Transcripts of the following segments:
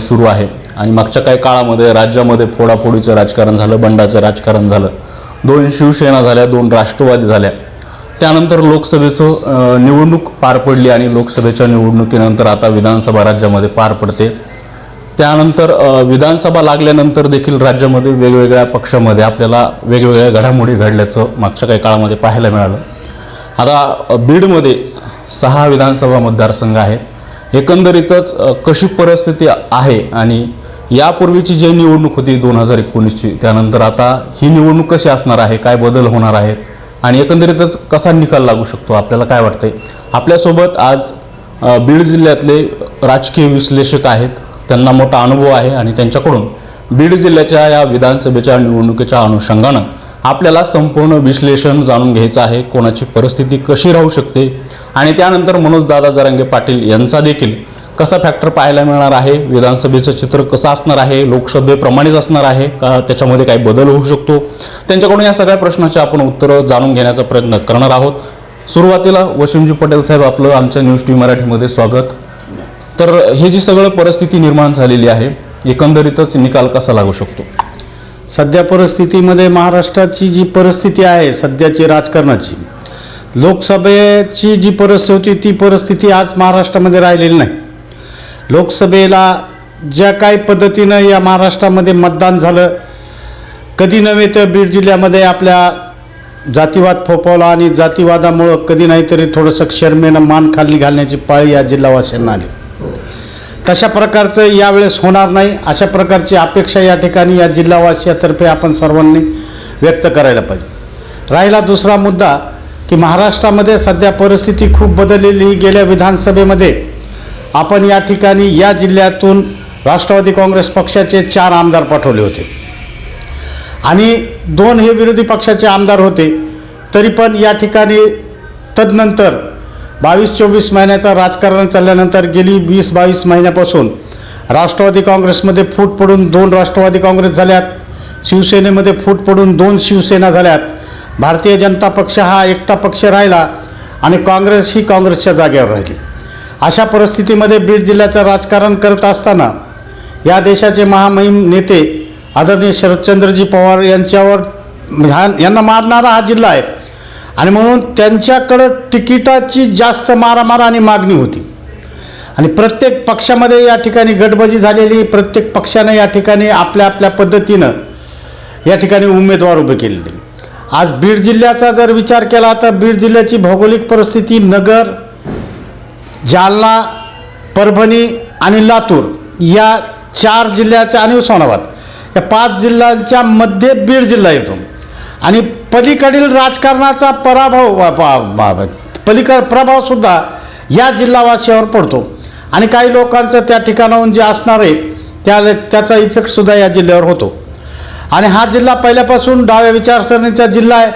सुरू आहे. आणि मागच्या काही काळामध्ये राज्यामध्ये फोडाफोडीचं राजकारण झालं बंडाचं राजकारण झालं. दोन शिवसेना झाल्या दोन राष्ट्रवादी झाल्या. त्यानंतर लोकसभेचं निवडणूक पार पडली आणि लोकसभेच्या निवडणुकीनंतर आता विधानसभा राज्यामध्ये पार पडते. त्यानंतर विधानसभा लागल्यानंतर देखील राज्यामध्ये वेगवेगळ्या पक्षामध्ये आपल्याला वेगवेगळ्या घडामोडी घडल्याचं मागच्या काही काळामध्ये पाहायला मिळालं. आता बीडमध्ये सहा विधानसभा मतदारसंघ आहेत. एकंदरीतच कशी परिस्थिती आहे आणि यापूर्वीची जी निवडणूक होती दोन हजार एकोणीसची त्यानंतर आता ही निवडणूक कशी असणार आहे काय बदल होणार आहेत आणि एकंदरीतच कसा निकाल लागू शकतो आपल्याला काय वाटतंय? आपल्यासोबत आज बीड जिल्ह्यातले राजकीय विश्लेषक आहेत त्यांना मोठा अनुभव आहे आणि त्यांच्याकडून बीड जिल्ह्याच्या या विधानसभेच्या निवडणुकीच्या अनुषंगानं आपल्याला संपूर्ण विश्लेषण जाणून घ्यायचं आहे. कोणाची परिस्थिती कशी राहू शकते? आणि त्यानंतर मनोज दादा जरांगे पाटील यांचा देखील कसा फॅक्टर पाहायला मिळणार आहे? विधानसभेचं चित्र कसं असणार आहे? लोकसभेप्रमाणेच असणार आहे का? त्याच्यामध्ये काही बदल होऊ शकतो? त्यांच्याकडून या सगळ्या प्रश्नाचे आपण उत्तरं जाणून घेण्याचा प्रयत्न करणार आहोत. सुरुवातीला वशिमजी पटेल साहेब आपलं आमच्या न्यूज टी मराठीमध्ये स्वागत. तर हे जी सगळं परिस्थिती निर्माण झालेली आहे एकंदरीतच निकाल कसा लागू शकतो? सध्या परिस्थितीमध्ये महाराष्ट्राची जी परिस्थिती आहे सध्याची राजकारणाची लोकसभेची जी परिस्थिती होती ती परिस्थिती आज महाराष्ट्रामध्ये राहिलेली नाही. लोकसभेला ज्या काही पद्धतीनं या महाराष्ट्रामध्ये मतदान झालं कधी नव्हे तर बीड जिल्ह्यामध्ये आपल्या जातीवाद फोफावला आणि जातीवादामुळं कधी नाहीतरी थोडंसं शर्मेनं मान खाली घालण्याची पाळी या जिल्हावासियांना आली. तशा प्रकारचं यावेळेस होणार नाही. अशा प्रकारची अपेक्षा या ठिकाणी या जिल्हावासियातर्फे आपण सर्वांनी व्यक्त करायला पाहिजे. राहिला दुसरा मुद्दा की महाराष्ट्रामध्ये सध्या परिस्थिती खूप बदललेली गेल्या विधानसभेमध्ये. आपण या ठिकाणी या जिल्ह्यातून राष्ट्रवादी काँग्रेस पक्षाचे चार आमदार पाठवले होते. आणि दोन हे विरोधी पक्षाचे आमदार होते. तरी पण या ठिकाणी तदनंतर बावीस चोवीस महिन्याचं राजकारण चालल्यानंतर गेली वीस बावीस महिन्यापासून राष्ट्रवादी काँग्रेसमध्ये फूट पडून दोन राष्ट्रवादी काँग्रेस झाल्यात. शिवसेनेमध्ये फूट पडून दोन शिवसेना झाल्यात. भारतीय जनता पक्ष हा एकटा पक्ष राहिला आणि काँग्रेस ही काँग्रेसच्या जागेवर राहिली. अशा परिस्थितीमध्ये बीड जिल्ह्याचं राजकारण करत असताना या देशाचे महामहिम नेते आदरणीय शरदचंद्रजी पवार यांच्यावर ह्या- यांना मारणारा हा जिल्हा आहे. आणि म्हणून त्यांच्याकडं तिकिटाची जास्त मारामार आणि मागणी होती. आणि प्रत्येक पक्षामध्ये या ठिकाणी गटबाजी झालेली प्रत्येक पक्षानं या ठिकाणी आपल्या आपल्या पद्धतीनं या ठिकाणी उमेदवार उभे केलेले. आज बीड जिल्ह्याचा जर विचार केला तर बीड जिल्ह्याची भौगोलिक परिस्थिती नगर जालना परभणी आणि लातूर या चार जिल्ह्याच्या आणि उस्मानाबाद या पाच जिल्ह्यांच्या मध्ये बीड जिल्हा येतो. आणि पलीकडील राजकारणाचा पराभव वा- पलीकड प्रभावसुद्धा या जिल्हावासियावर पडतो. आणि काही लोकांचं त्या ठिकाणाहून जे असणार आहे त्या त्याचा इफेक्टसुद्धा या जिल्ह्यावर होतो. आणि हा जिल्हा पहिल्यापासून डाव्या विचारसरणीचा जिल्हा आहे.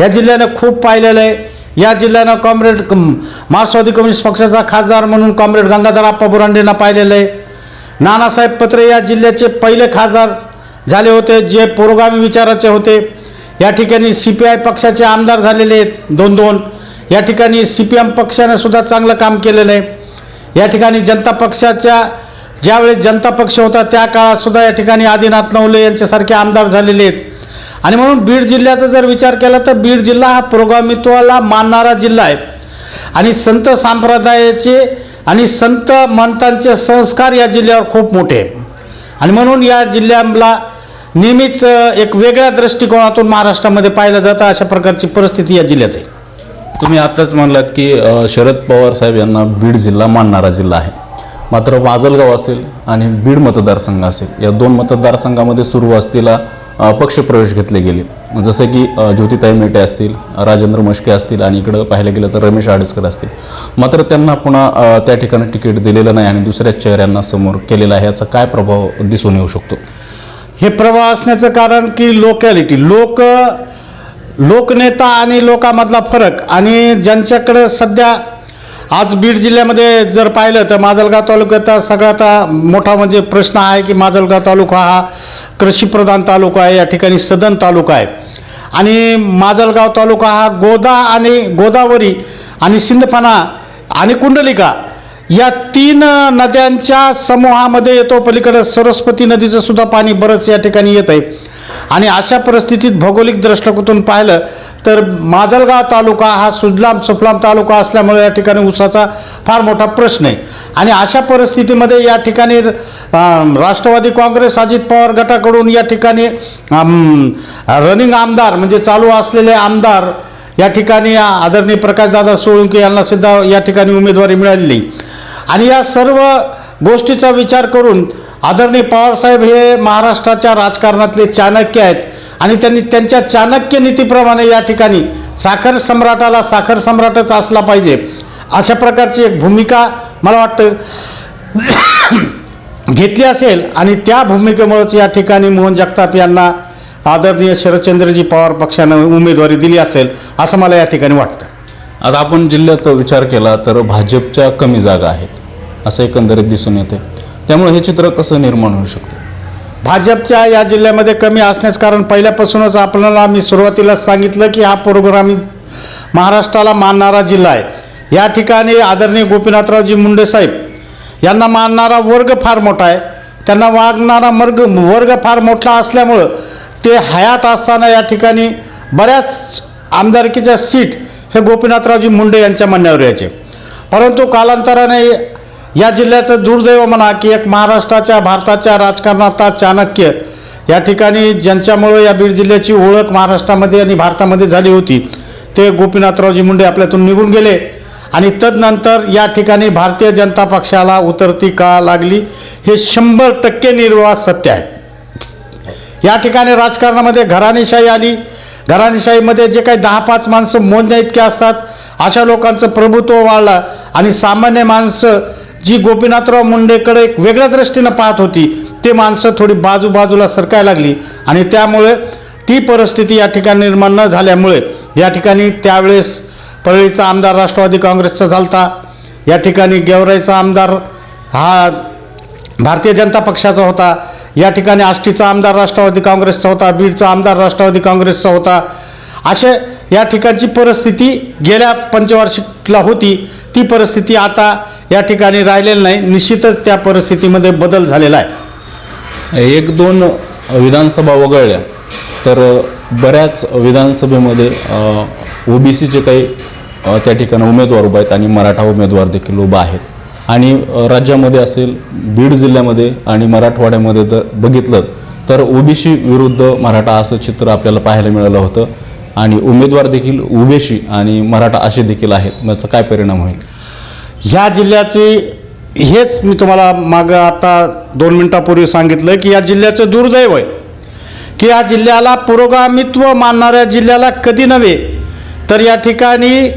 या जिल्ह्यानं खूप पाहिलेलं आहे. या जिल्ह्यानं कॉम्रेड मार्क्सवादी कम्युनिस्ट पक्षाचा खासदार म्हणून कॉम्रेड गंगाधर आप्पा बुरांडेंना पाहिलेलं आहे. नानासाहेब पत्रे या जिल्ह्याचे पहिले खासदार झाले होते. जे पुरोगामी विचाराचे होते. या ठिकाणी सी पी आय पक्षाचे आमदार झालेले आहेत दोन दोन. या ठिकाणी सी पी एम पक्षाने सुद्धा चांगलं काम केलेलं आहे. या ठिकाणी जनता पक्षाच्या ज्यावेळेस जनता पक्ष होता त्या काळातसुद्धा या ठिकाणी आदिनाथ नवले यांच्यासारखे आमदार झालेले आहेत. आणि म्हणून बीड जिल्ह्याचा जर विचार केला तर बीड जिल्हा हा पुरोगामित्वाला मानणारा जिल्हा आहे. आणि संत संप्रदायाचे आणि संत मंतांचे संस्कार या जिल्ह्यावर खूप मोठे आहे. आणि म्हणून या जिल्ह्याला नेहमीच एक वेगळ्या दृष्टिकोनातून महाराष्ट्रामध्ये पाहिलं जातं अशा प्रकारची परिस्थिती या जिल्ह्यात आहे. तुम्ही आताच म्हणलात की अ, शरद पवार साहेब यांना बीड जिल्हा मानणारा जिल्हा आहे. मात्र माजलगाव असेल आणि बीड मतदारसंघ असेल या दोन मतदारसंघामध्ये सुरुवातीला अ, पक्षप्रवेश घेतले गेले. जसे की अ, ज्योतिताई मेटे असतील राजेंद्र मश्के असतील आणि इकडं पाहायला गेलं तर रमेश आडेसकर असतील. मात्र त्यांना पुन्हा अ, त्या ठिकाणी तिकीट दिलेलं नाही आणि दुसऱ्या चेहऱ्यांना समोर केलेला आहे याचा काय प्रभाव दिसून येऊ शकतो? हे प्रवाह असण्याचं कारण की लोकॅलिटी लोक लोकनेता आणि लोकामधला फरक. आणि ज्यांच्याकडं सध्या आज बीड जिल्ह्यामध्ये जर पाहिलं तर माजलगाव तालुक्याचा सगळ्यात मोठा म्हणजे प्रश्न आहे की माजलगाव तालुका हा कृषीप्रधान तालुका आहे या ठिकाणी सदन तालुका आहे. आणि माजलगाव तालुका हा गोदा आणि गोदावरी आणि सिंदफणा आणि कुंडलिका या तीन नद्यांच्या समूहामध्ये येतो पलीकडे सरस्वती नदीचं सुद्धा पाणी बरंच या ठिकाणी येत आहे आणि अशा परिस्थितीत भौगोलिक दृष्टिकोनातून पाहिलं तर माजलगाव तालुका हा सुजलाम सुफलाम तालुका असल्यामुळे या ठिकाणी ऊसाचा फार मोठा प्रश्न आहे. आणि अशा परिस्थितीमध्ये या ठिकाणी राष्ट्रवादी काँग्रेस अजित पवार गटाकडून या ठिकाणी रनिंग आमदार म्हणजे चालू असलेले आमदार या ठिकाणी आदरणीय प्रकाशदादा सोळुंके यांना सुद्धा या ठिकाणी उमेदवारी मिळालेली. आणि या सर्व गोष्टीचा विचार करून आदरणीय पवारसाहेब हे महाराष्ट्राच्या राजकारणातले चाणक्य आहेत. आणि त्यांनी त्यांच्या चाणक्य नीतीप्रमाणे या ठिकाणी साखर सम्राटाला साखर सम्राटच असला पाहिजे अशा प्रकारची एक भूमिका मला वाटतं घेतली असेल. आणि त्या भूमिकेमुळेच या ठिकाणी मोहन जगताप यांना आदरणीय शरदचंद्रजी पवार पक्षानं उमेदवारी दिली असेल असं मला या ठिकाणी वाटतं. आता आपण जिल्ह्यात विचार केला तर भाजपच्या कमी जागा आहेत असं एकंदरीत दिसून येते. त्यामुळे हे चित्र कसं निर्माण होऊ शकतं? भाजपच्या या जिल्ह्यामध्ये कमी असण्याचं कारण पहिल्यापासूनच आपल्याला मी सुरुवातीलाच सांगितलं की हा प्रोग्राम महाराष्ट्राला मानणारा जिल्हा आहे. या ठिकाणी आदरणीय गोपीनाथरावजी मुंडे साहेब यांना मानणारा वर्ग फार मोठा आहे. त्यांना वागणारा वर्ग वर्ग फार मोठा असल्यामुळं ते हयात असताना या ठिकाणी बऱ्याच आमदारकीच्या सीट हे गोपीनाथरावजी मुंडे यांच्या म्हणण्यावर यायचे. परंतु कालांतराने या जिल्ह्याचं दुर्दैव म्हणा की एक महाराष्ट्राच्या भारताच्या राजकारणाचा चाणक्य या ठिकाणी ज्यांच्यामुळं या बीड जिल्ह्याची ओळख महाराष्ट्रामध्ये आणि भारतामध्ये झाली होती ते गोपीनाथरावजी मुंडे आपल्यातून निघून गेले आणि तदनंतर या ठिकाणी भारतीय जनता पक्षाला उतरती का लागली हे शंभर टक्के निर्वाह सत्य आहे. या ठिकाणी राजकारणामध्ये घराणेशाही आली घराणेशाहीमध्ये जे काही दहा पाच माणसं मोजण्या इतके असतात अशा लोकांचं प्रभुत्व वाढलं आणि सामान्य माणसं जी गोपीनाथराव मुंडेकडे एक वेगळ्या दृष्टीनं पाहत होती ते माणसं थोडी बाजू बाजूला सरकायला लागली. आणि त्यामुळे ती परिस्थिती या ठिकाणी निर्माण न झाल्यामुळे या ठिकाणी त्यावेळेस परळीचा आमदार राष्ट्रवादी काँग्रेसचा झालता. या ठिकाणी गेवराईचा आमदार हा भारतीय जनता पक्षाचा होता. या ठिकाणी आष्टीचा आमदार राष्ट्रवादी काँग्रेसचा होता बीडचा आमदार राष्ट्रवादी काँग्रेसचा होता. असे या ठिकाणची परिस्थिती गेल्या पंचवार्षिकला होती. ती परिस्थिती आता या ठिकाणी राहिलेली नाही. निश्चितच त्या परिस्थितीमध्ये बदल झालेला आहे. एक दोन विधानसभा वगळल्या तर बऱ्याच विधानसभेमध्ये ओबीसीचे काही त्या ठिकाणी उमेदवार उभा आहेत आणि मराठा उमेदवार देखील उभा आहेत. आणि राज्यामध्ये असेल बीड जिल्ह्यामध्ये आणि मराठवाड्यामध्ये जर बघितलं तर ओबीसी विरुद्ध मराठा असं चित्र आपल्याला पाहायला मिळालं होतं. आणि उमेदवार देखील ओबीसी आणि मराठा असे देखील आहेत. मग याचा काय परिणाम होईल? ह्या जिल्ह्याचे हेच मी तुम्हाला मागं आता दोन मिनिटापूर्वी सांगितलं की या जिल्ह्याचं दुर्दैव आहे की या जिल्ह्याला पुरोगामित्व मानणाऱ्या जिल्ह्याला कधी नव्हे. तर या ठिकाणी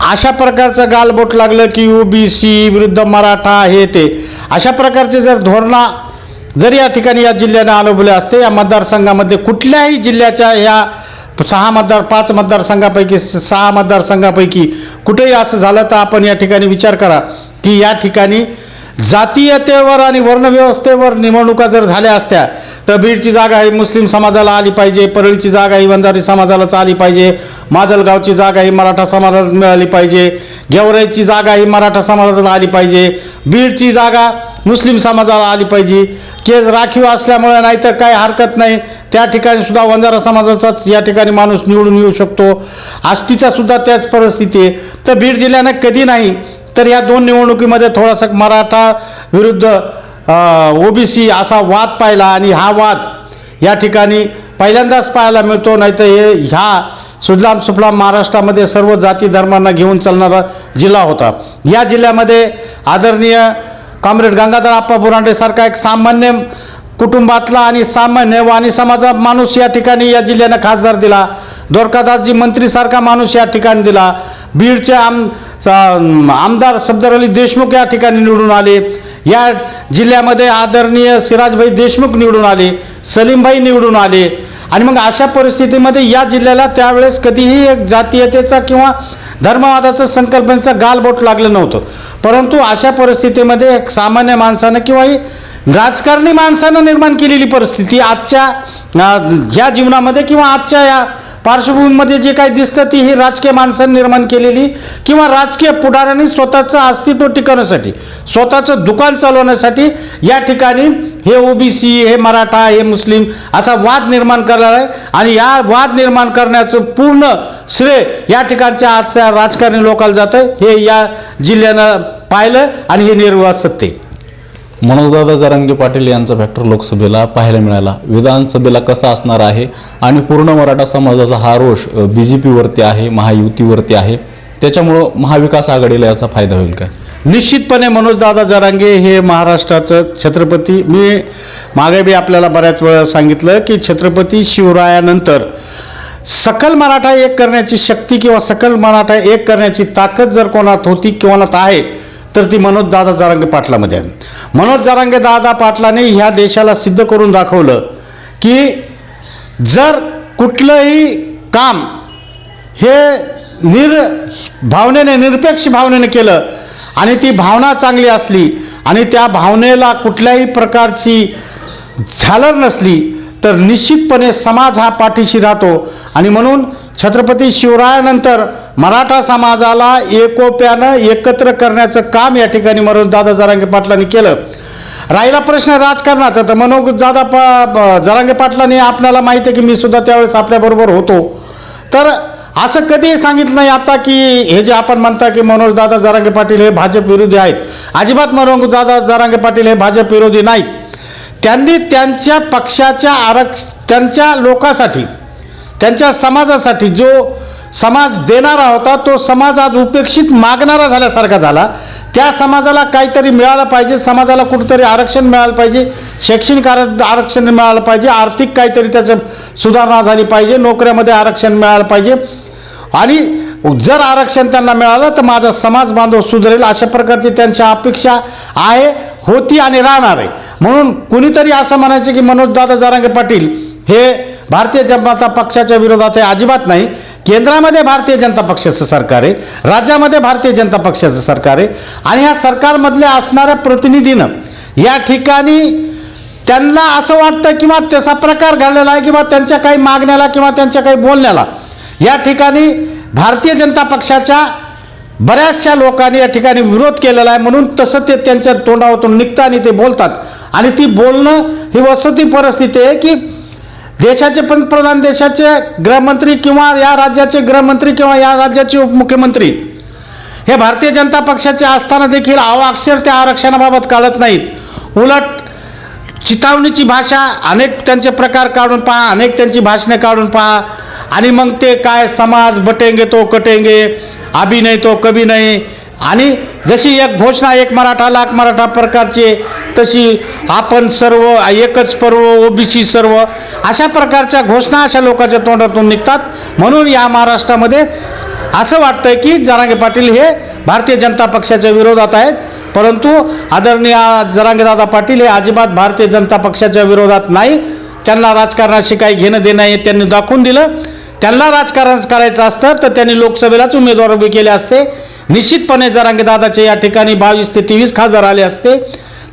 अशा प्रकारचं गालबोट लागलं की यू बी सी विरुद्ध मराठा हे ते. अशा प्रकारचे जर धोरणा जरी या ठिकाणी या जिल्ह्याने अनुभवले असते या मतदारसंघामध्ये कुठल्याही जिल्ह्याच्या या सहा मतदार पाच मतदारसंघापैकी स- सहा मतदारसंघापैकी कुठेही असं झालं तर आपण या ठिकाणी विचार करा की या ठिकाणी जातीयतेवर आणि वर्णव्यवस्थेवर निवडणुका जर झाल्या असत्या तर बीडची जागा ही मुस्लिम समाजाला आली पाहिजे परळीची जागा ही वंजारी समाजालाच आली पाहिजे माजलगावची जागा ही मराठा समाजाला मिळाली पाहिजे गेवराईची जागा ही मराठा समाजाला आली पाहिजे बीडची जागा मुस्लिम समाजाला आली पाहिजे. केस राखीव असल्यामुळे नाहीतर काही हरकत नाही. त्या ठिकाणी सुद्धा वंजारा समाजाचाच या ठिकाणी माणूस निवडून येऊ शकतो. आष्टीचा सुद्धा त्याच परिस्थिती आहे. तर बीड जिल्ह्यानं कधी नाही तर या दोन निवडणुकीमध्ये थोडासा मराठा विरुद्ध ओबीसी असा वाद पाहिला आणि हा वाद या ठिकाणी पहिल्यांदाच पाहायला मिळतो. नाही तर हे ह्या सुजलाम सुफलाम महाराष्ट्रामध्ये सर्व जाती धर्मांना घेऊन चालणारा जिल्हा होता. या जिल्ह्यामध्ये आदरणीय कॉम्रेड गंगाधर आप्पा बुरांडेसारखा एक सामान्य कुटुंबातला आणि सामान्य वाणी समाजा माणूस या ठिकाणी या जिल्ह्यानं खासदार दिला. द्वारकादासजी मंत्रीसारखा माणूस या ठिकाणी दिला. बीडचे आम आमदार सफदर अली देशमुख या ठिकाणी निवडून आले. या जिल्ह्यामध्ये आदरणीय सिराजभाई देशमुख निवडून आले. सलीमभाई निवडून आले. आणि मग अशा परिस्थितीमध्ये या जिल्ह्याला त्यावेळेस कधीही एक जातीयतेचा किंवा धर्मवादाचं संकल्पनेचा गालबोट लागलं नव्हतं. परंतु अशा परिस्थितीमध्ये एक सामान्य माणसानं किंवाही राजकारणी माणसानं निर्माण केलेली परिस्थिती आजच्या या जीवनामध्ये किंवा आजच्या या पार्श्वभूमीमध्ये जे काही दिसतं ती ही राजकीय माणसांनी निर्माण केलेली किंवा राजकीय पुढाऱ्यांनी स्वतःचं अस्तित्व टिकवण्यासाठी स्वतःचं दुकान चालवण्यासाठी या ठिकाणी हे ओबीसी हे मराठा हे मुस्लिम असा वाद निर्माण करणार आहे. आणि या वाद निर्माण करण्याचं पूर्ण श्रेय या ठिकाणच्या आजच्या राजकारणी लोकांना जातं हे या जिल्ह्यानं पाहिलं आणि हे निर्वाह सत्य मनोजदादा जरांगे पाटील यांचा फॅक्टर लोकसभेला पाहायला मिळाला. विधानसभेला कसा असणार आहे आणि पूर्ण मराठा समाजाचा हा रोष बी जे पीवरती आहे महायुतीवरती आहे त्याच्यामुळं महाविकास आघाडीला याचा फायदा होईल काय? निश्चितपणे मनोजदादा जरांगे हे महाराष्ट्राचं छत्रपती. मी मागे बी आपल्याला बऱ्याच वेळा सांगितलं की छत्रपती शिवरायानंतर सकल मराठा एक करण्याची शक्ती किंवा सकल मराठा एक करण्याची ताकद जर कोणात होती कोणात आहे तर ती मनोज दादा जरांगे पाटलामध्ये आहे मनोज जरांगे दादा पाटलाने ह्या देशाला सिद्ध करून दाखवलं की जर कुठलंही काम हे निर भावनेने निरपेक्ष भावनेने केलं आणि ती भावना चांगली असली आणि त्या भावनेला कुठल्याही प्रकारची झालर नसली तर निश्चितपणे समाज हा पाठीशी राहतो. आणि म्हणून छत्रपती शिवरायानंतर मराठा समाजाला एकोप्यानं एकत्र करण्याचं काम या ठिकाणी म्हणून दादा जरांगे पाटलांनी केलं. राहिला प्रश्न राजकारणाचा. तर मनोज दादा पा जरांगे पाटलांनी आपल्याला माहिती आहे की मी सुद्धा त्यावेळेस आपल्याबरोबर होतो. तर असं कधीही सांगितलं नाही आता की हे जे आपण म्हणता की मनोज दादा जरांगे पाटील हे भाजप विरोधी आहेत. अजिबात मनोज दादा जरांगे पाटील हे भाजप विरोधी नाहीत. त्यांनी त्यांच्या पक्षाच्या आरक्ष त्यांच्या लोकांसाठी त्यांच्या समाजासाठी जो समाज देणारा होता तो समाज आज उपेक्षित मागणारा झाल्यासारखा झाला. त्या समाजाला काहीतरी मिळालं पाहिजे समाजाला कुठंतरी आरक्षण मिळालं पाहिजे शैक्षणिक आर- आरक्षण मिळालं पाहिजे आर्थिक काहीतरी त्याचं सुधारणा झाली पाहिजे नोकऱ्यामध्ये आरक्षण मिळालं पाहिजे. आणि जर आरक्षण त्यांना मिळालं तर माझा समाज बांधव सुधरेल अशा प्रकारची त्यांच्या अपेक्षा आहे. होती आणि राहणार आहे. म्हणून कुणीतरी असं म्हणायचं की मनोजदादा जारांगे पाटील हे भारतीय जनता पक्षाच्या विरोधात आहे. अजिबात नाही. केंद्रामध्ये भारतीय जनता पक्षाचं सरकार आहे. राज्यामध्ये भारतीय जनता पक्षाचं सरकार आहे. आणि ह्या सरकारमधल्या असणाऱ्या प्रतिनिधीनं या ठिकाणी त्यांना असं वाटतं किंवा तसा प्रकार घडलेला आहे किंवा त्यांच्या काही मागण्याला किंवा त्यांच्या काही बोलण्याला या ठिकाणी भारतीय जनता पक्षाच्या बऱ्याचशा लोकांनी या ठिकाणी विरोध केलेला आहे म्हणून तसं ते त्यांच्या तोंडावरून निघतं आणि ते बोलतात. आणि ती बोलणं ही वस्तुती परिस्थिती आहे की देशाचे पंतप्रधान देशाचे गृहमंत्री किंवा या राज्याचे गृहमंत्री किंवा या राज्याचे उपमुख्यमंत्री हे भारतीय जनता पक्षाचे असताना देखील अवाक्षर त्या आरक्षणाबाबत काढत नाहीत. उलट चितावणीची भाषा अनेक त्यांचे प्रकार काढून पहा अनेक त्यांची भाषणे काढून पहा. आणि मग ते काय समाज बटेंगे तो कटेंगे अभिनय नाही तो कभी नाही। आणि जशी एक घोषणा एक मराठा लाख मराठा प्रकारची तशी आपण सर्व एकच पर्व ओबीसी सर्व अशा प्रकारच्या घोषणा अशा लोकांच्या तोंडातून निघतात. म्हणून या महाराष्ट्रामध्ये असं वाटतंय की जरांगे पाटील हे भारतीय जनता पक्षाच्या विरोधात आहेत. परंतु आदरणीय जरांगेदादा पाटील हे अजिबात भारतीय जनता पक्षाच्या विरोधात नाही. त्यांना राजकारणाशी काही घेणं देणं हे त्यांनी दाखवून दिलं. त्यांना राजकारण करायचं असतं तर त्यांनी लोकसभेलाच उमेदवार उभे केले असते. निश्चितपणे जरांगेदादाचे या ठिकाणी बावीस ते तेवीस खासदार आले असते.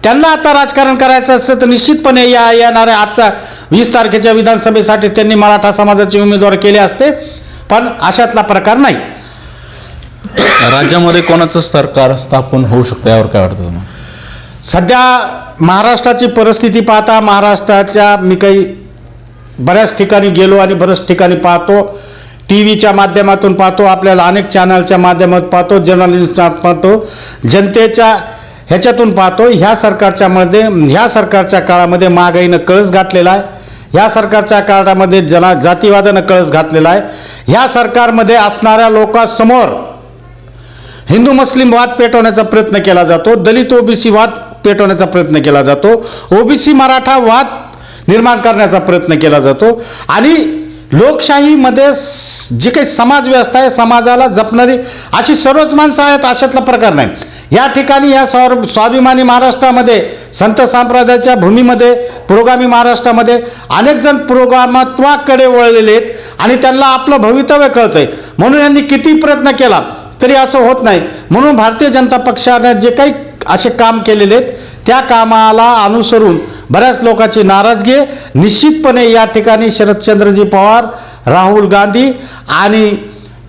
त्यांना आता राजकारण करायचं असतं तर निश्चितपणे या येणाऱ्या आता वीस तारखेच्या विधानसभेसाठी त्यांनी मराठा समाजाचे उमेदवार केले असते पण अशातला प्रकार नाही. राज्यामध्ये कोणाचं सरकार स्थापन होऊ शकतं यावर काय वाटतं तुम्हाला? सध्या महाराष्ट्राची परिस्थिती पाहता महाराष्ट्राच्या मी काही बऱ्याच ठिकाणी गेलो आणि बऱ्याच ठिकाणी पाहतो. टी व्हीच्या माध्यमातून पाहतो आपल्याला अनेक चॅनलच्या माध्यमातून पाहतो जर्नलिस्टात पाहतो जनतेच्या ह्याच्यातून पाहतो. ह्या सरकारच्या मध्ये ह्या सरकारच्या काळामध्ये महागाईनं कळस घातलेला आहे. ह्या सरकारच्या काळामध्ये जना जातीवादानं कळस घातलेला आहे. ह्या सरकारमध्ये असणाऱ्या लोकांसमोर हिंदू मुस्लिम वाद पेटवण्याचा प्रयत्न केला जातो. दलित ओबीसी वाद पेटवण्याचा प्रयत्न केला जातो. ओबीसी मराठा वाद निर्माण करण्याचा प्रयत्न केला जातो. आणि लोकशाहीमध्ये जी काही समाज व्यवस्था आहे समाजाला जपणारी अशी सर्वच माणसं आहेत अशातला प्रकार नाही. या ठिकाणी या स्वर स्वाभिमानी महाराष्ट्रामध्ये संत संप्रदायाच्या भूमीमध्ये पुरोगामी महाराष्ट्रामध्ये अनेक जण पुरोगामत्वाकडे वळलेले आहेत आणि त्यांना आपलं भवितव्य कळतंय. म्हणून यांनी किती प्रयत्न केला तरी असं होत नाही. म्हणून भारतीय जनता पक्षाने जे काही असे काम केलेले आहेत त्या कामाला अनुसरून बऱ्याच लोकांची नाराजगी निश्चितपणे या ठिकाणी शरदचंद्रजी पवार राहुल गांधी आणि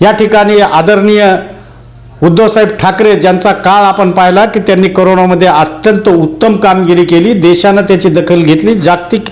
या ठिकाणी आदरणीय उद्धवसाहेब ठाकरे ज्यांचा काळ आपण पाहिला की त्यांनी करोनामध्ये अत्यंत उत्तम कामगिरी केली. देशानं त्याची दखल घेतली. जागतिक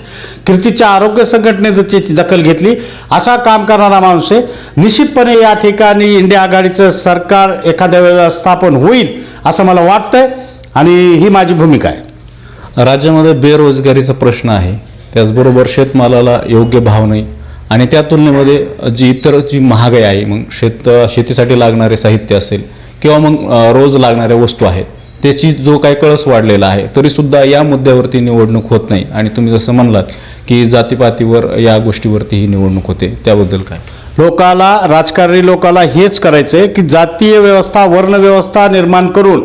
कीर्तीच्या आरोग्य संघटनेनं त्याची दखल घेतली. असा काम करणारा माणूस आहे. निश्चितपणे या ठिकाणी इंडिया आघाडीचं सरकार एखाद्या वेळेला स्थापन होईल असं मला वाटतंय. आणि ही माझी भूमिका आहे. राज्यामध्ये बेरोजगारीचा प्रश्न आहे. त्याचबरोबर शेतमालाला योग्य भाव नाही. आणि त्या तुलनेमध्ये जी इतर जी महागाई आहे मग शेत शेतीसाठी लागणारे साहित्य असेल किंवा मग रोज लागणाऱ्या वस्तू आहेत त्याची जो काही कळस वाढलेला आहे तरीसुद्धा या मुद्द्यावरती निवडणूक होत नाही. आणि तुम्ही जसं म्हणलात की जातीपातीवर या गोष्टीवरती ही निवडणूक होते. त्याबद्दल काय? लोकाला राजकारणी लोकाला हेच करायचं आहे की जातीय व्यवस्था वर्ण व्यवस्था निर्माण करून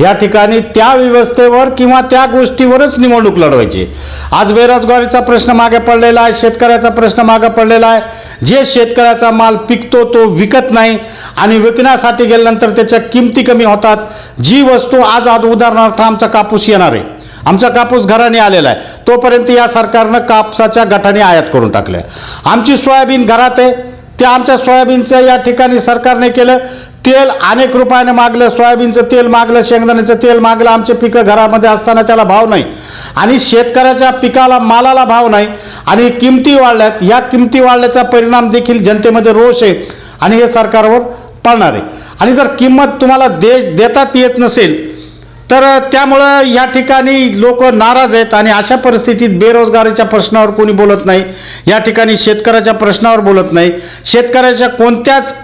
या ठिकाणी त्या व्यवस्थेवर किंवा त्या गोष्टीवरच निवडणूक लढवायची. आज बेरोजगारीचा प्रश्न मागे पडलेला आहे शेतकऱ्याचा प्रश्न मागे पडलेला आहे. जे शेतकऱ्याचा माल पिकतो तो विकत नाही आणि विकण्यासाठी गेल्यानंतर त्याच्या किमती कमी होतात. जी वस्तू आज आज उदाहरणार्थ आमचा कापूस येणार आहे. आमचा कापूस घराने आलेला आहे. तोपर्यंत या सरकारनं कापसाच्या गटाने आयात करून टाकल्या. आमची सोयाबीन घरात आहे. त्या आमच्या सोयाबीनचं या ठिकाणी सरकारने केलं. तेल अनेक रुपयाने मागलं सोयाबीनचं तेल मागलं शेंगदाण्याचं तेल मागलं. आमचे पिकं घरामध्ये असताना त्याला भाव नाही. आणि शेतकऱ्याच्या पिकाला मालाला भाव नाही. आणि किमती वाढल्यात. या किमती वाढल्याचा परिणाम देखील जनतेमध्ये रोष आहे. आणि हे सरकारवर पडणार आहे. आणि जर किंमत तुम्हाला दे देतात येत नसेल तर त्यामुळं या ठिकाणी लोक नाराज आहेत. आणि अशा परिस्थितीत बेरोजगारीच्या प्रश्नावर कोणी बोलत नाही. या ठिकाणी शेतकऱ्याच्या प्रश्नावर बोलत नाही. शेतकऱ्याच्या कोणत्याच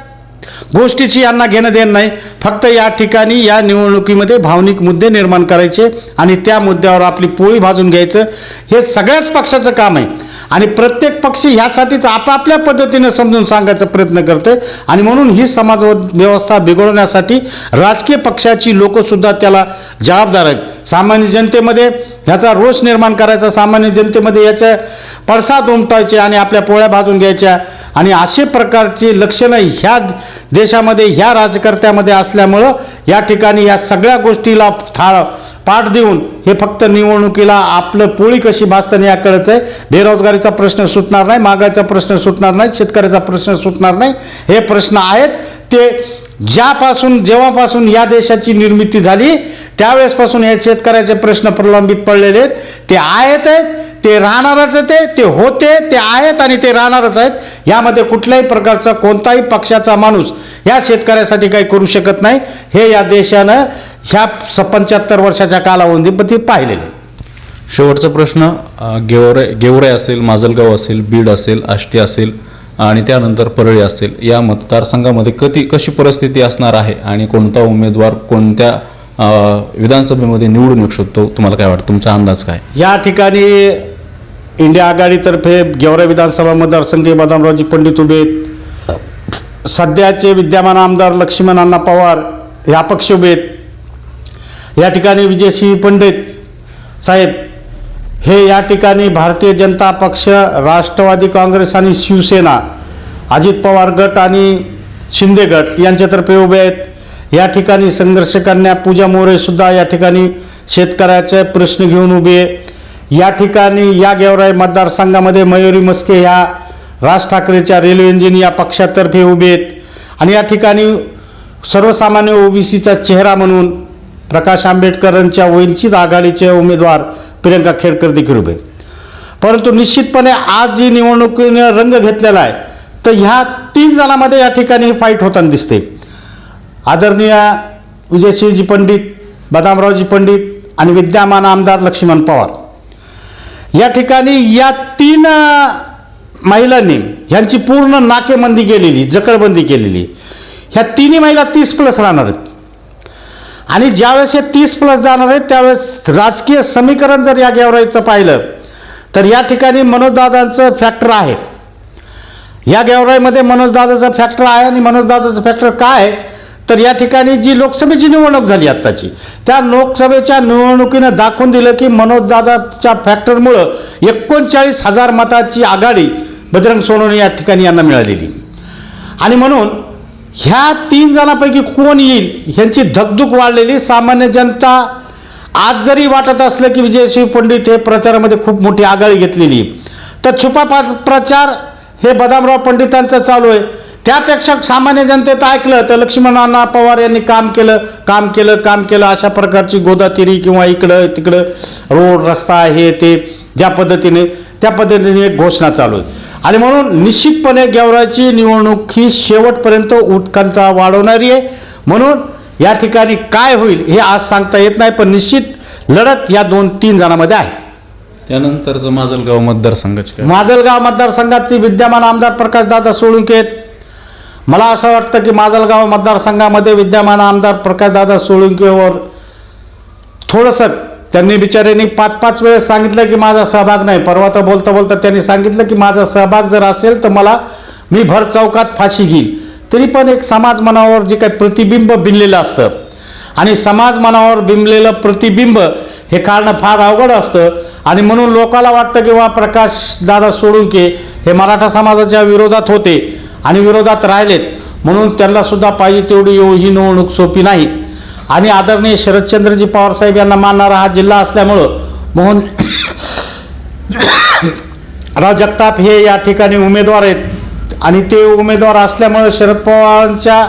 गोष्टीची यांना घेणं देणं नाही. फक्त या ठिकाणी या निवडणुकीमध्ये भावनिक मुद्दे निर्माण करायचे आणि त्या मुद्द्यावर आपली पोळी भाजून घ्यायचं. हे सगळ्याच पक्षाचं काम आहे. आणि प्रत्येक पक्ष ह्यासाठीच आपापल्या पद्धतीनं समजून सांगायचा प्रयत्न करतोय. आणि म्हणून ही समाज व्यवस्था बिघडवण्यासाठी राजकीय पक्षाची लोकसुद्धा त्याला जबाबदार आहेत. सामान्य जनतेमध्ये ह्याचा रोष निर्माण करायचा सामान्य जनतेमध्ये याच्या पडसाद उमटायचे आणि आपल्या पोळ्या भाजून घ्यायच्या. आणि असे प्रकारची लक्षणं ह्या देशामध्ये ह्या राजकर्त्यामध्ये असल्यामुळं या ठिकाणी या सगळ्या गोष्टीला थाळ पाठ देऊन हे फक्त निवडणुकीला आपलं पोळी कशी भासताना याकडेच आहे. बेरोजगारीचा प्रश्न सुटणार नाही मागायचा प्रश्न सुटणार नाही शेतकऱ्याचा प्रश्न सुटणार नाही. हे प्रश्न आहेत. ते ज्यापासून जेव्हापासून या देशाची निर्मिती झाली त्यावेळेसपासून हे शेतकऱ्याचे प्रश्न प्रलंबित पडलेले आहेत. ते आहेत आहेत. ते राहणारच ते ते होते ते आहेत आणि ते राहणारच आहेत. यामध्ये कुठल्याही प्रकारचा कोणताही पक्षाचा माणूस या शेतकऱ्यासाठी काही करू शकत नाही. हे या देशानं ह्या स पंच्याहत्तर वर्षाच्या कालावधीमध्ये पाहिलेलं. शेवटचा प्रश्न गेवरे गेवरे असेल माजलगाव असेल बीड असेल आष्टी असेल आणि त्यानंतर परळी असेल या मतदारसंघामध्ये कधी कशी परिस्थिती असणार आहे आणि कोणता उमेदवार कोणत्या विधानसभेमध्ये निवडून येऊ शकतो? तुम्हाला काय वाटतं? तुमचा अंदाज काय? या ठिकाणी इंडिया आघाडीतर्फे गेवरा विधानसभा मतदारसंघ बदामरावजी पंडित उभे आहेत. सध्याचे विद्यमान आमदार लक्ष्मण अण्णा पवार हे अपक्ष उभे आहेत. या ठिकाणी विजयसिंह पंडित साहेब हे या ठिकाणी भारतीय जनता पक्ष राष्ट्रवादी काँग्रेस आणि शिवसेना अजित पवार गट आणि शिंदे गट यांच्यातर्फे उभे आहेत. या ठिकाणी संघर्ष पूजा मोरे सुद्धा या ठिकाणी शेतकऱ्याचे प्रश्न घेऊन उभे आहे या ठिकाणी या गेवराई मतदारसंघामध्ये मयुरी मस्के ह्या राज ठाकरेच्या रेल्वे इंजिन या पक्षातर्फे उभे आहेत. आणि या ठिकाणी सर्वसामान्य ओबीसीचा चेहरा म्हणून प्रकाश आंबेडकरांच्या वंचित आघाडीचे उमेदवार प्रियंका खेडकर देखील उभे आहेत. परंतु निश्चितपणे आज जी निवडणुकीने रंग घेतलेला आहे तर ह्या तीन जणांमध्ये या ठिकाणी फाईट होताना दिसते. आदरणीय विजयसिंहजी पंडित बदामरावजी पंडित आणि विद्यमान आमदार लक्ष्मण पवार. या ठिकाणी या तीन महिलांनी ह्यांची पूर्ण नाकेबंदी केलेली जकळबंदी केलेली. ह्या तिन्ही महिला तीस प्लस राहणार आहेत. आणि ज्यावेळेस हे तीस प्लस जाणार आहेत त्यावेळेस राजकीय समीकरण जर या गेवराईचं पाहिलं तर या ठिकाणी मनोजदादांचं फॅक्टर आहे. या गेवराईमध्ये मनोजदादाचं फॅक्टर आहे आणि मनोजदादाचं फॅक्टर काय आहे? तर या ठिकाणी जी लोकसभेची निवडणूक झाली आत्ताची त्या लोकसभेच्या निवडणुकीनं दाखवून दिलं की मनोजदादाच्या फॅक्टरमुळं एकोणचाळीस हजार मताची आघाडी बजरंग सोनवणे या ठिकाणी यांना मिळालेली. आणि म्हणून ह्या तीन जणांपैकी कोण येईल ह्यांची धकधूक वाढलेली. सामान्य जनता आज जरी वाटत असलं की विजयशिव पंडित हे प्रचारामध्ये खूप मोठी आघाडी घेतलेली. तर छुपा पा- प्रचार हे बदामराव पंडितांचं चालू आहे. त्यापेक्षा सामान्य जनतेत ऐकलं तर लक्ष्मणांना पवार यांनी काम केलं काम केलं काम केलं. अशा प्रकारची गोदातिरी किंवा इकडं तिकडं रोड रस्ता हे ते ज्या पद्धतीने त्या पद्धतीने एक घोषणा चालू आहे. आणि म्हणून निश्चितपणे गेवराची निवडणूक ही शेवटपर्यंत उत्कंठा वाढवणारी आहे. म्हणून या ठिकाणी काय होईल हे आज सांगता येत नाही पण निश्चित लढत या दोन तीन जणांमध्ये आहे. त्यानंतरचं माजलगाव मतदारसंघाची माजलगाव मतदारसंघातील विद्यमान आमदार प्रकाशदादा सोळुंके आहेत. मला असं वाटतं की माजलगाव मतदारसंघामध्ये विद्यमान आमदार प्रकाशदादा सोळुंकेवर थोडंसं त्यांनी बिचाऱ्यांनी पाच पाच वेळेस सांगितलं की माझा सहभाग नाही. परवा तर बोलता बोलता त्यांनी सांगितलं की माझा सहभाग जर असेल तर मला मी भर चौकात फाशी घेईल तरी पण एक समाज मनावर जे काही प्रतिबिंब बिनलेलं असतं आणि समाज मनावर बिंबलेलं प्रतिबिंब हे काढणं फार अवघड असतं. आणि म्हणून लोकाला वाटतं की वा प्रकाश दादा सोळुंके हे मराठा समाजाच्या विरोधात होते. आणि विरोधात राहिलेत. म्हणून त्यांना सुद्धा पाहिजे तेवढी येऊ ही निवडणूक सोपी नाही. आणि आदरणीय शरदचंद्रजी पवारसाहेब यांना मानणारा हा जिल्हा असल्यामुळं मोहन राव जगताप हे या ठिकाणी उमेदवार आहेत. आणि ते उमेदवार असल्यामुळं शरद पवारांच्या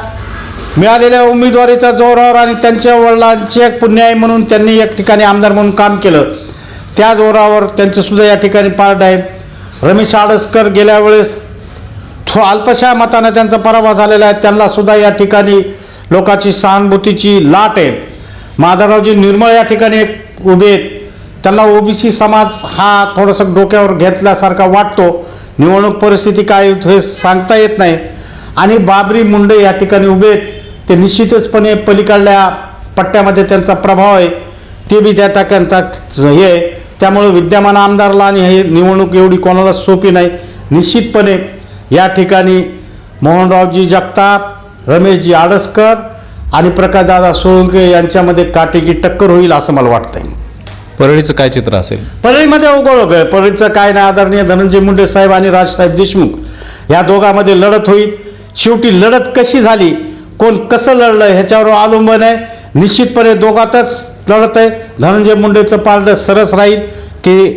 मिळालेल्या उमेदवारीच्या जोरावर आणि त्यांच्या वडिलांचे एक पुण्य आहे म्हणून त्यांनी एक ठिकाणी आमदार म्हणून काम केलं. त्या जोरावर त्यांचं सुद्धा या ठिकाणी पार्ट आहे. रमेश आडसकर गेल्या वेळेस थो अल्पशा मतानं त्यांचा पराभव झालेला आहे त्यांना सुद्धा या ठिकाणी लोकांची सहानुभूतीची लाट आहे. माधवरावजी निर्मळ या ठिकाणी एक उभे आहेत. त्यांना ओबीसी समाज हा थोडंसं डोक्यावर घेतल्यासारखा वाटतो. निवडणूक परिस्थिती काय हे सांगता येत नाही. आणि बाबरी मुंडे या ठिकाणी उभे आहेत. ते निश्चितचपणे पलीकडल्या पट्ट्यामध्ये त्यांचा प्रभाव आहे. ते बी त्या टाक्यांचा हे आहे. त्यामुळे विद्यमान आमदारला आणि हे निवडणूक एवढी कोणाला सोपी नाही. निश्चितपणे या ठिकाणी मोहनरावजी जगताप रमेशजी आडसकर आणि प्रकाशदादा सोळंके यांच्यामध्ये काटेकी टक्कर होईल असं मला वाटतंय. परळीचं काय चित्र असेल? परळीमध्ये उघड आहे परळीचं काय नाही आदरणीय धनंजय मुंडे साहेब आणि राजसाहेब देशमुख या दोघांमध्ये लढत होईल. शेवटी लढत कशी झाली? कोण कसं लढलं? ह्याच्यावर अवलंबून आहे. निश्चितपणे दोघातच लढत आहे. धनंजय मुंडेचं पारड सरस राहील की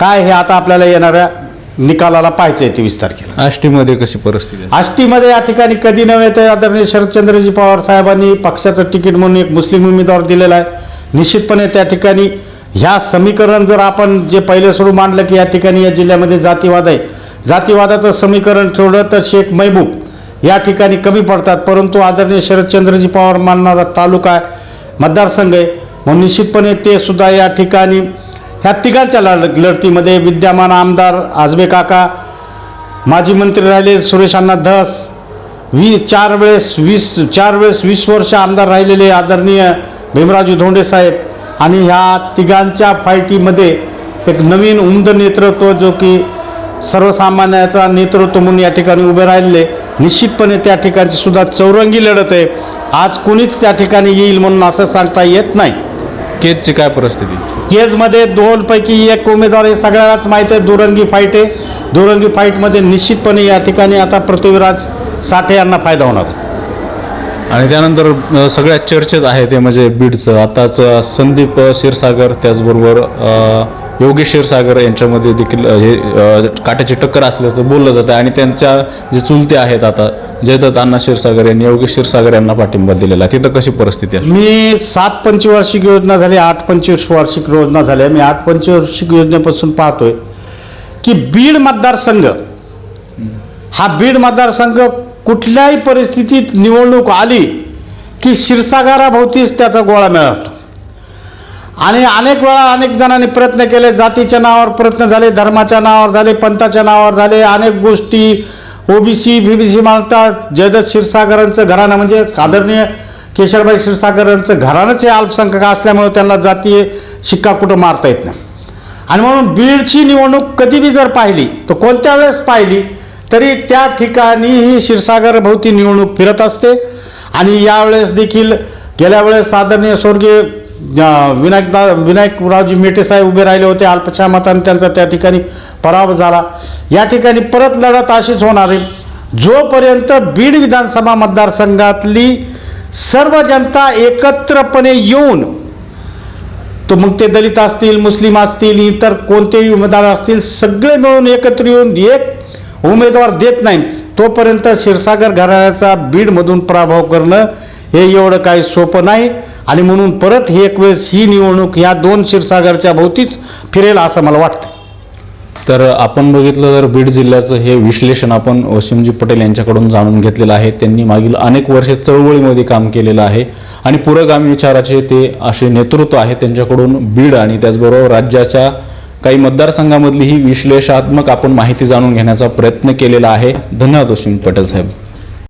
काय हे आता आपल्याला येणाऱ्या निकालाला पाहायचं आहे तेवीस तारखेला. आष्टीमध्ये कशी परिस्थिती आहे? आष्टीमध्ये या ठिकाणी कधी नव्हे तर आदरणीय शरदचंद्रजी पवार साहेबांनी पक्षाचं तिकीट म्हणून एक मुस्लिम उमेदवार दिलेला आहे. निश्चितपणे त्या ठिकाणी ह्या समीकरण जर आपण जे पहिले सुरू मांडलं की या ठिकाणी या जिल्ह्यामध्ये जातीवाद आहे. जातीवादाचं समीकरण ठेवलं तर शेख महबूब या ठिकाणी कमी पडतात. परंतु आदरणीय शरदचंद्रजी पवार मानणारा तालुका आहे मतदारसंघ आहे. म्हणून निश्चितपणे ते सुद्धा या ठिकाणी ह्या तिघांच्या लढ लढतीमध्ये विद्यमान आमदार आजबे काका माजी मंत्री राहिले सुरेश अण्णा धस वी चार वेळेस वीस चार वेळेस वीस वर्ष आमदार राहिलेले आदरणीय भीमराजू धोंडे साहेब आणि ह्या तिघांच्या फायटीमध्ये एक नवीन उमद नेतृत्व जो की सर्वसामान्याचा नेतृत्व म्हणून या ठिकाणी उभे राहिलेले निश्चितपणे त्या ठिकाणची सुद्धा चौरंगी लढत आहे. आज कुणीच त्या ठिकाणी येईल म्हणून असं सांगता येत नाही. केजची काय परिस्थिती? केजमध्ये दोन पैकी एक उमेदवार हे सगळ्यालाच माहीत आहे दुरंगी फाईट आहे. दुरंगी फाईटमध्ये निश्चितपणे या ठिकाणी आता पृथ्वीराज साठे यांना फायदा होणार आहे. आणि त्यानंतर अ, सगळ्यात चर्चेत आहे ते म्हणजे बीडचं. आताच संदीप क्षीरसागर त्याचबरोबर योगेश क्षीरसागर यांच्यामध्ये देखील हे काट्याची टक्कर असल्याचं बोललं जातं आणि त्यांच्या जे चुलते आहेत आता जयदत्त अण्णा क्षीरसागर यांनी योगेश क्षीरसागर यांना पाठिंबा दिलेला आहे. तिथं कशी परिस्थिती आहे? मी सात पंचवार्षिक योजना झाली आठ पंचवार्षिक वार्षिक योजना झाल्या. मी आठ पंचवार्षिक योजनेपासून पाहतोय की बीड मतदारसंघ हा बीड मतदारसंघ कुठल्याही परिस्थितीत निवडणूक आली की क्षीरसागराभोवतीच त्याचा गोळा मिळवतो आणि अनेक वेळा अनेक जणांनी प्रयत्न केले जातीच्या नावावर प्रयत्न झाले धर्माच्या नावावर झाले पंथाच्या नावावर झाले अनेक गोष्टी ओबीसी बीबीसी मानतात जयदत्त क्षीरसागरांचं घराणं म्हणजे आदरणीय केशरबाई क्षीरसागरांचं घराणंच हे अल्पसंख्याक असल्यामुळे त्यांना जातीय शिक्का कुठं मारता येत नाही. आणि म्हणून बीडची निवडणूक कधी बी जर पाहिली तर कोणत्या वेळेस पाहिली तरी त्या ठिकाणी ही क्षीरसागर भोवती निवडणूक फिरत असते. आणि यावेळेस देखील गेल्या वेळेस आदरणीय स्वर्गीय विनायकदा विनायकरावजी मेटे साहेब उभे राहिले होते अल्पशा मताने त्यांचा त्या ठिकाणी पराभव झाला. या ठिकाणी परत लढत अशीच होणार आहे. जोपर्यंत बीड विधानसभा मतदारसंघातली सर्व जनता एकत्रपणे येऊन तो मग ते दलित असतील मुस्लिम असतील इतर कोणतेही उमेदवार असतील सगळे मिळून एकत्र येऊन एक उमेदवार देत नाही. तोपर्यंत क्षीरसागर घराण्याचा बीडमधून पराभव करणं हे एवढं काही सोपं नाही. आणि म्हणून परत ही एक वेळेस ही निवडणूक ह्या दोन क्षीरसागरच्या भोवतीच फिरेल असं मला वाटतं. तर आपण बघितलं तर बीड जिल्ह्याचं हे विश्लेषण आपण वशिमजी पटेल यांच्याकडून जाणून घेतलेलं आहे. त्यांनी मागील अनेक वर्षे चळवळीमध्ये काम केलेलं आहे. आणि पुरोगामी विचाराचे ते असे नेतृत्व आहे त्यांच्याकडून बीड आणि त्याचबरोबर राज्याच्या काही मतदारसंघामधली ही विश्लेषणात्मक आपण माहिती जाणून घेण्याचा प्रयत्न केलेला आहे. धन्यवाद वशिम पटेल साहेब.